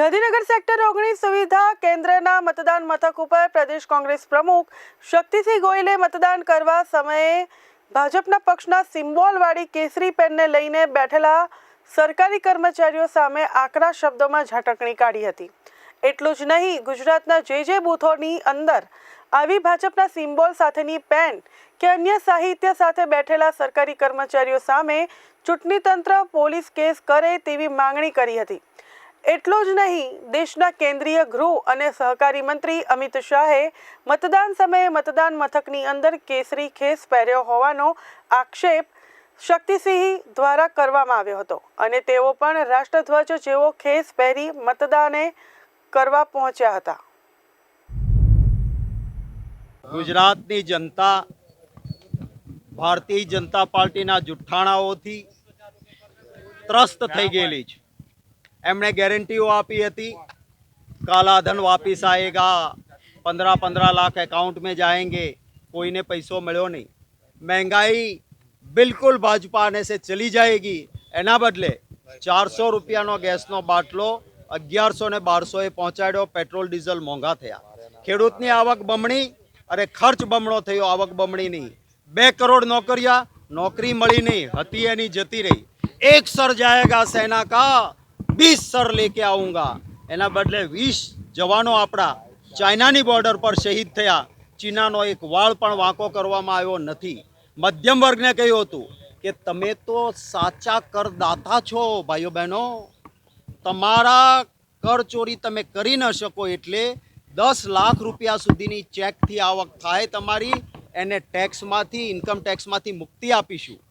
Gandhinagar sector ઓગણીસ સુવિધા કેન્દ્રના મતદાન મથક ઉપર પ્રદેશ કોંગ્રેસ પ્રમુખ શક્તિસિંહ ગોયલે મતદાન કરવા સમયે ભાજપના પક્ષના સિમ્બોલવાળી કેસરી પેનને લઈને બેઠેલા સરકારી કર્મચારીઓ સામે આકરા શબ્દોમાં ઝાટકણી કાઢી હતી. એટલું જ નહીં, ગુજરાતના જે જે બૂથોની અંદર આવી ભાજપના સિમ્બોલ સાથેની પેન કે અન્ય સાહિત્ય સાથે બેઠેલા સરકારી કર્મચારીઓ સામે ચૂંટણી તંત્ર પોલીસ કેસ કરે તેવી માંગણી કરી હતી. એટલું જ નહીં, દેશના કેન્દ્રીય ગૃહ અને સહકારી મંત્રી અમિત શાહે મતદાન સમયે મતદાન મથકની અંદર કેસરી ખેસ પહેર્યો હોવાનો આક્ષેપ શક્તિસિંહ દ્વારા કરવામાં આવ્યો હતો. અને તેઓ પણ રાષ્ટ્રધ્વજ જેવો ખેસ પહેરી મતદાને કરવા પહોંચ્યા હતા. ગુજરાતની જનતા, ભારતીય જનતા પાર્ટીના જુઠ્ઠાણાઓથી ત્રસ્ત થઈ ગયેલી છે. એમણે ગેરંટીઓ આપી હતી. કાલા ધન વાપિસ આएगा पंद्रह पंद्रह લાખ अकाउंट में जाएंगे कोई ने पैसों मिलो नहीं બિલકુલ ભાજપા આને સે ચલી જાયગી. એના બદલે ચારસો રૂપિયાનો ગેસનો બાટલો અગિયારસો ને બારસોએ પહોંચાડ્યો. પેટ્રોલ, ડીઝલ મોંઘા થયા. ખેડૂતની આવક બમણી અરે ખર્ચ બમણો થયો. આવક બમણી નહીં. બે કરોડ નોકરિયા. નોકરી મળી નહીં. હતી એની જતી રહી. એક સર જાયેગા સેના કા બીસ સર લેકે આવુંગા. એના બદલે વીસ જવાનો આપણા ચાઇનાની બોર્ડર પર શહીદ થયા. ચીનાનો એક વાળ પણ વાંકો કરવામાં આવ્યો નથી. મધ્યમ વર્ગને કહ્યું હતું કે, તમે તો સાચા કરદાતા છો, ભાઈઓ બહેનો. તમારા કર ચોરી તમે કરી ન શકો એટલે દસ લાખ રૂપિયા સુધીની ચેકથી આવક થાય તમારી. એને ટેક્સમાંથી ઇન્કમ ટેક્સમાંથી મુક્તિ આપીશું.